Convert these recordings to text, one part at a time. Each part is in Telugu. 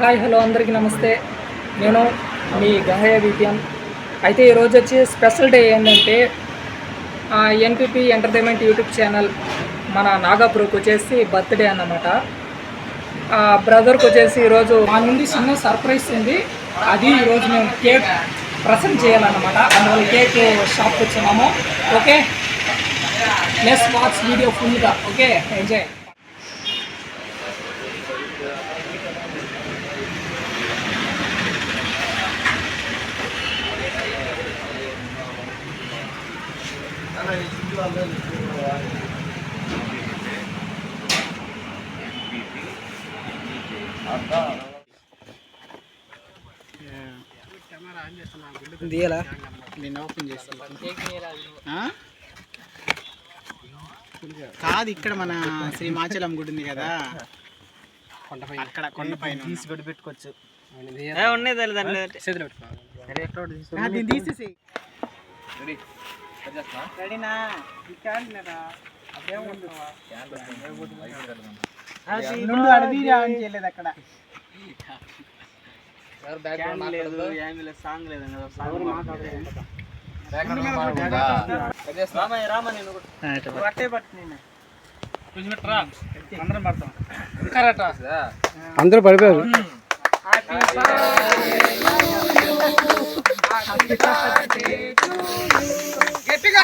హాయ్ హలో అందరికీ నమస్తే. నేను మీ గహయ విపిఎం అయితే ఈరోజు వచ్చి స్పెషల్ డే ఏంటంటే ఎన్పిపి ఎంటర్టైన్మెంట్ యూట్యూబ్ ఛానల్ మన నాగాపురకు వచ్చేసి బర్త్డే అన్నమాట. బ్రదర్కి వచ్చేసి ఈరోజు మా నుండి చిన్న సర్ప్రైజ్ ఉంది. అది ఈరోజు మేము కేక్ ప్రసెంట్ చేయాలన్నమాట. అందువల్ల కేక్ షాప్కి వచ్చినాము. ఓకే? నెక్స్ట్ వాచ్ వీడియో ఫుల్గా ఓకే? ఎంజాయ్ నేను ఓపెన్ ఆ? కాదు ఇక్కడ మన శ్రీ మాచలం గుడి ఉంది కదా. అక్కడ కొండ పైన తీసి కూడా పెట్టుకోవచ్చు. తీసేసి రెడీనా ముందు అడిగి ఆన్ చేయలేదు అక్కడ. లేదు ఏమీ లేదు సాంగ్ లేదు కదా సాంగ్ నేను అందరం పడతాం. అందరూ పడిపోయారు. ఏ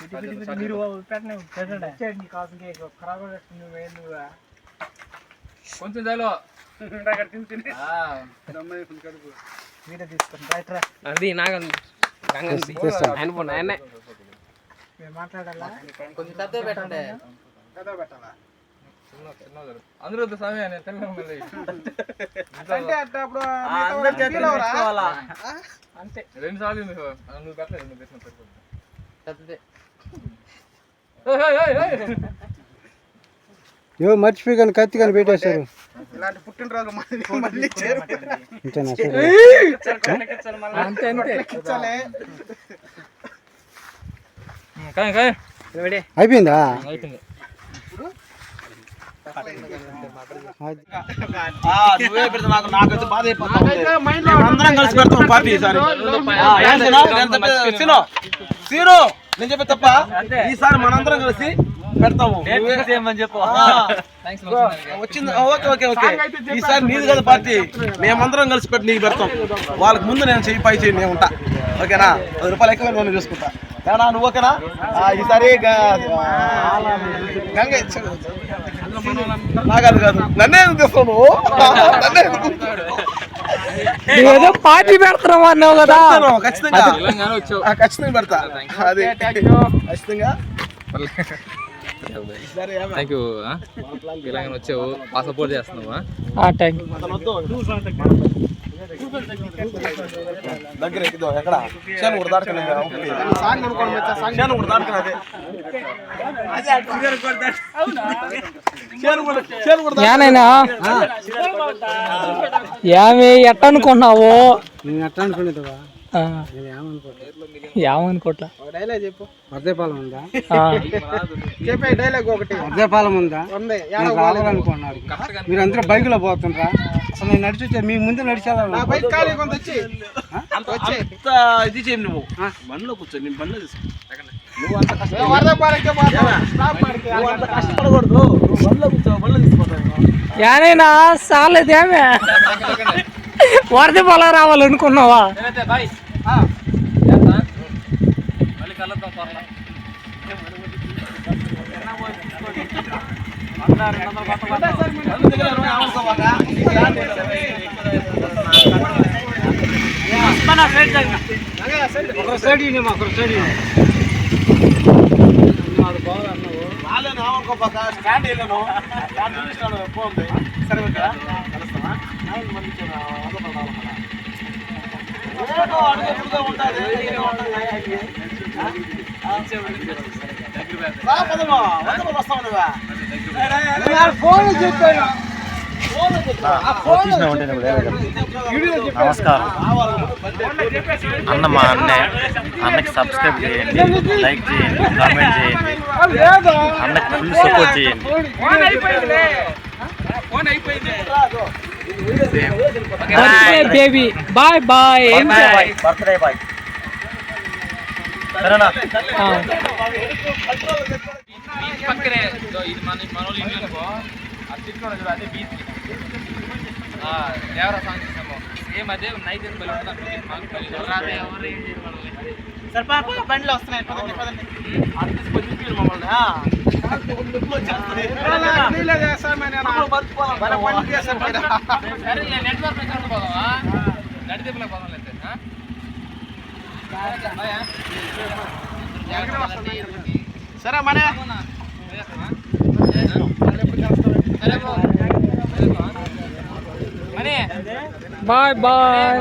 మీరు పెట్టండి పెట్టండి. కాసు కేక్. ఖరాబ్ నువ్వు కొంచెం చాలు. అది నాకు ఆయన మీరు మాట్లాడాలా? కొంచెం పెద్ద పెట్టండి. పెట్టాలా? అందరూ స్వామి నేను? అంతే. రెండు సార్లు నువ్వు పెట్టలేదు నువ్వు పెట్టిన సరిపోతుంది ఏవో మర్చిపోయి కానీ కత్తి కానీ పెట్టేశారు ఇలాంటి పుట్టినరోజు మళ్ళీ అంతేనా? అంతే అంతే. అయిపోయిందా? అయిపోయింది. అది. నువ్వే పెడితే నాకు నాకైతే బాధ అయిపోతుంది. మేమందరం కలిసి పెడతాం పార్టీ ఈసారి? నేను చెప్పే తప్ప ఈసారి మనందరం కలిసి పెడతాము. వచ్చింది. Okay okay. ఓకే ఈసారి నీది కదా పార్టీ. మేమందరం కలిసి పెట్టి నీకు పెడతాం. వాళ్ళకి ముందు నేను చెయ్యి పై చెయ్యి నేను ఉంటా. ఓకేనా? పది రూపాయలు ఎక్కువ నేను చూసుకుంటా. ఏమన్నా నువ్వు ఓకేనా? ఈసారి గంగ నాకాదు కాదు నన్నే ఎందుకు తెస్తావు నువ్వు? నన్నే ఎందుకు? ఏదో పార్టీ పెడుతున్నాం అన్నావు కదా. ఖచ్చితంగా. తెలంగాణ వచ్చావు. ఆ, ఖచ్చితంగా పెడతా. అది ఖచ్చితంగా. థ్యాంక్ యూ తెలంగాణ వచ్చావు. బాగా సపోర్ట్ చేస్తున్నావా థ్యాంక్. దగ్గర ఎక్కుదో ఎక్కడ? చేను కూడా దాటుకునే సాంగ్ అనుకోండి మచ్చా సాంగ్. చేను కూడా దాటుకునే అదే చేను కూడా చేను కూడా ఏనైనా ఏమి ఎట్ట అనుకున్నావు నేను ఎట్లా ఏమనుకోట్లా? డైలాగ్ చెప్పు. ఉందా? ఆ, చెప్పే డైలాగ్ ఒకటి. ఉందా? మీరు అందరూ బైకులో పోతుండ్రా? అసలు నేను నడిచి వచ్చా మీ ముందు నడిచాలా నా బైక్ ఖాళీ కొంత వచ్చి. అంత అంత ఇది చేయం నువ్వు. బండిలో కూర్చో నేను బండిలో తీసుకో నువ్వు అంత కష్టపడకూడదు. బండిలో కూర్చో బండిలో సాలేదేమే వరద పొల రావాలనుకున్నావా? ఒక ఒక. రాలేను అనుకో పక్క. స్టాండ్ వెళ్ళాను సరే ఫోన్ చెప్పాను నమస్కారం. అన్న మా అన్నే. అన్నకి సబ్స్క్రైబ్ చేయండి లైక్ చేయండి కామెంట్ చేయండి. అన్నకి ఫుల్ సపోర్ట్ చేయండి. అయిపోయింది baby bye bye birthday boy సరేనా పక్కనే ఇదో మన మన వాళ్ళు ఇల్లు అనుకో ఆ చెట్లు చూడు, అదే బీచ్ దేవరా సాంగ్ చేసాము సేమ్ అదే నైట్ ఎంత బలి ఉంటుంది మాకు బలి సరే పా, పా, బండిలో వస్తున్నాయి పదండి పదండి చేస్తాను సరే నెట్వర్క్ మనే. Bye bye.